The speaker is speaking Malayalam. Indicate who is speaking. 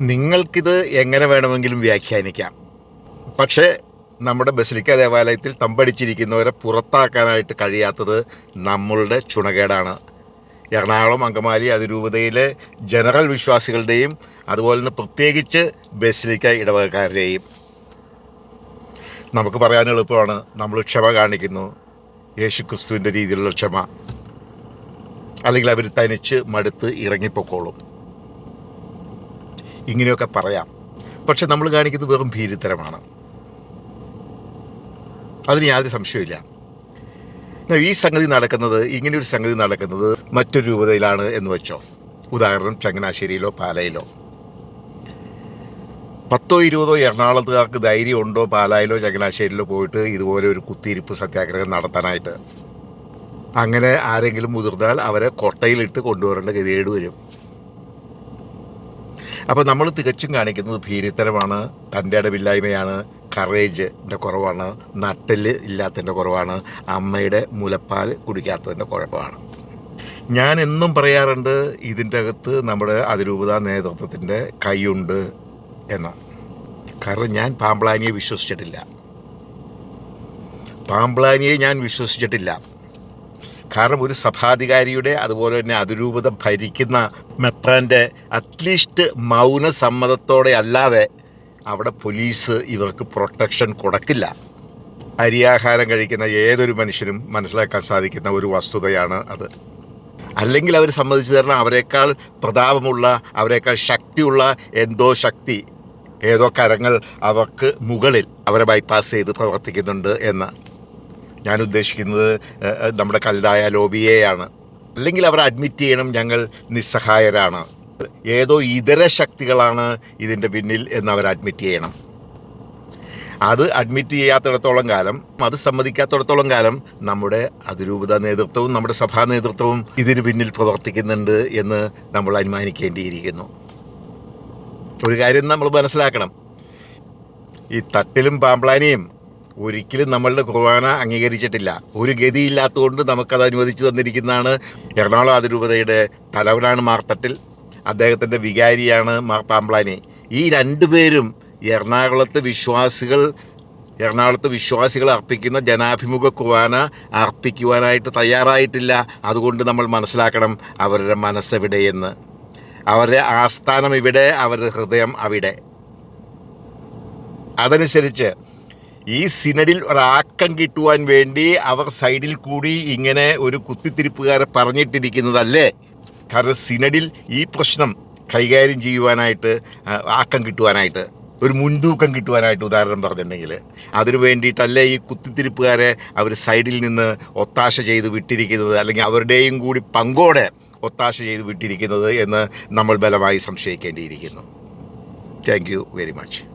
Speaker 1: നിങ്ങൾക്കിത് എങ്ങനെ വേണമെങ്കിലും വ്യാഖ്യാനിക്കാം. പക്ഷേ നമ്മുടെ ബസിലിക്ക ദേവാലയത്തിൽ തമ്പടിച്ചിരിക്കുന്നവരെ പുറത്താക്കാനായിട്ട് കഴിയാത്തത് നമ്മളുടെ ചുണകേടാണ്. എറണാകുളം അങ്കമാലി അതിരൂപതയിലെ ജനറൽ വിശ്വാസികളുടെയും അതുപോലെ തന്നെ പ്രത്യേകിച്ച് ബസിലിക്ക ഇടവകക്കാരുടെയും. നമുക്ക് പറയാൻ എളുപ്പമാണ് നമ്മൾ ക്ഷമ കാണിക്കുന്നു. യേശു ക്രിസ്തുവിന്റെ രീതിയിലുള്ള ക്ഷമ. അല്ലെങ്കിൽ അവർ തനിച്ച് മടുത്ത് ഇറങ്ങിപ്പോക്കോളും. ഇങ്ങനെയൊക്കെ പറയാം. പക്ഷെ നമ്മൾ കാണിക്കുന്നത് വെറും ഭീരുത്തരമാണ്. അതിന് യാതൊരു സംശയമില്ല ഈ സംഗതി നടക്കുന്നത് ഇങ്ങനെയൊരു സംഗതി നടക്കുന്നത് മറ്റൊരു രൂപതയിലാണ് എന്ന് വെച്ചോ. ഉദാഹരണം ചങ്ങനാശ്ശേരിയിലോ പാലയിലോ. പത്തോ ഇരുപതോ എറണാകുളത്തുകാർക്ക് ധൈര്യം ഉണ്ടോ പാലായിലോ ചങ്ങനാശ്ശേരിയിലോ പോയിട്ട് ഇതുപോലെ ഒരു കുത്തിയിരിപ്പ് സത്യാഗ്രഹം നടത്താനായിട്ട്? അങ്ങനെ ആരെങ്കിലും മുതിർന്നാൽ അവരെ കൊട്ടയിലിട്ട് കൊണ്ടുവരേണ്ട ഗതികേട് വരും. അപ്പോൾ നമ്മൾ തികച്ചും കാണിക്കുന്നത് ഭീരുത്തരമാണ് തന്റെ ഇടവില്ലായ്മയാണ് കറേജിന്റെ കുറവാണ് നട്ടൽ ഇല്ലാത്തതിന്റെ കുറവാണ് അമ്മയുടെ മുലപ്പാൽ കുടിക്കാത്തതിന്റെ കുഴപ്പമാണ്. ഞാൻ എന്നും പറയാറുണ്ട് ഇതിന്റെ അകത്ത് നമ്മുടെ അതിരൂപത നേതൃത്വത്തിന്റെ കൈയുണ്ട് എന്ന് കാരണം ഞാൻ പാമ്പ്ളാനിയെ വിശ്വസിച്ചിട്ടില്ല. പാമ്പ്ളാനിയെ ഞാൻ വിശ്വസിച്ചിട്ടില്ല. കാരണം ഒരു സഭാധികാരിയുടെ അതുപോലെ തന്നെ അതിരൂപത ഭരിക്കുന്ന മെത്രാന്റെ അറ്റ്ലീസ്റ്റ് മൗന സമ്മതത്തോടെ അല്ലാതെ അവിടെ പോലീസ് ഇവർക്ക് പ്രൊട്ടക്ഷൻ കൊടുക്കില്ല. അരിയാഹാരം കഴിക്കുന്ന ഏതൊരു മനുഷ്യനും മനസ്സിലാക്കാൻ സാധിക്കുന്ന ഒരു വസ്തുതയാണ് അത്. അല്ലെങ്കിൽ അവർ സമ്മതിച്ചു തരണം അവരെക്കാൾ പ്രതാപമുള്ള അവരെക്കാൾ ശക്തിയുള്ള എന്തോ ശക്തി ഏതോ കരങ്ങൾ അവർക്ക് മുകളിൽ അവരെ ബൈപ്പാസ് ചെയ്ത് പ്രവർത്തിക്കുന്നുണ്ട് എന്ന്. ഞാൻ ഉദ്ദേശിക്കുന്നത് നമ്മുടെ കൽതായ ലോബിയെയാണ്. അല്ലെങ്കിൽ അവർ അഡ്മിറ്റ് ചെയ്യണം ഞങ്ങൾ നിസ്സഹായരാണ്. ഏതോ ഇതര ശക്തികളാണ് ഇതിന്റെ പിന്നിൽ എന്ന് അവർ അഡ്മിറ്റ് ചെയ്യണം. അത് അഡ്മിറ്റ് ചെയ്യാത്തിടത്തോളം കാലം അത് സമ്മതിക്കാത്തിടത്തോളം കാലം നമ്മുടെ അതിരൂപത നേതൃത്വവും നമ്മുടെ സഭാ നേതൃത്വവും ഇതിന് പിന്നിൽ പ്രവർത്തിക്കുന്നുണ്ട് എന്ന് നമ്മൾ അനുമാനിക്കേണ്ടിയിരിക്കുന്നു. ഒരു കാര്യം നമ്മൾ മനസ്സിലാക്കണം. ഈ തട്ടിലും പാമ്പ്ലാനിയും ഒരിക്കലും നമ്മളുടെ കുർബാന അംഗീകരിച്ചിട്ടില്ല. ഒരു ഗതിയില്ലാത്തതുകൊണ്ട് നമുക്കത് അനുവദിച്ചു തന്നിരിക്കുന്നതാണ് എറണാകുളം അതിരൂപതയുടെ തലവനാണ് മാർത്തട്ടിൽ അദ്ദേഹത്തിന്റെ വികാരിയാണ് മാർ പാമ്പ്ലാനി ഈ രണ്ടുപേരും എറണാകുളത്ത് വിശ്വാസികൾ എറണാകുളത്ത് വിശ്വാസികൾ അർപ്പിക്കുന്ന ജനാഭിമുഖ കുർബാന അർപ്പിക്കുവാനായിട്ട് തയ്യാറായിട്ടില്ല. അതുകൊണ്ട് നമ്മൾ മനസ്സിലാക്കണം അവരുടെ മനസ്സെവിടെയെന്ന് അവരുടെ ആസ്ഥാനം ഇവിടെ അവരുടെ ഹൃദയം അവിടെ. അതനുസരിച്ച് ഈ സിനഡിൽ ഒരാക്കം കിട്ടുവാൻ വേണ്ടി അവർ സൈഡിൽ കൂടി ഇങ്ങനെ ഒരു കുത്തിത്തിരിപ്പുകാരെ പറഞ്ഞിട്ടിരിക്കുന്നതല്ലേ? കാരണം സിനഡിൽ ഈ പ്രശ്നം കൈകാര്യം ചെയ്യുവാനായിട്ട് ആക്കം കിട്ടുവാനായിട്ട് ഒരു മുൻതൂക്കം കിട്ടുവാനായിട്ട് ഉദാഹരണം പറഞ്ഞിട്ടുണ്ടെങ്കിൽ അതിനു വേണ്ടിയിട്ടല്ലേ ഈ കുത്തിത്തിരിപ്പുകാരെ അവർ സൈഡിൽ നിന്ന് ഒത്താശ ചെയ്ത് വിട്ടിരിക്കുന്നത് അല്ലെങ്കിൽ അവരുടെയും കൂടി പങ്കോടെ ഒത്താശ ചെയ്ത് വിട്ടിരിക്കുന്നത് എന്ന് നമ്മൾ ബലമായി സംശയിക്കേണ്ടിയിരിക്കുന്നു. Thank you very much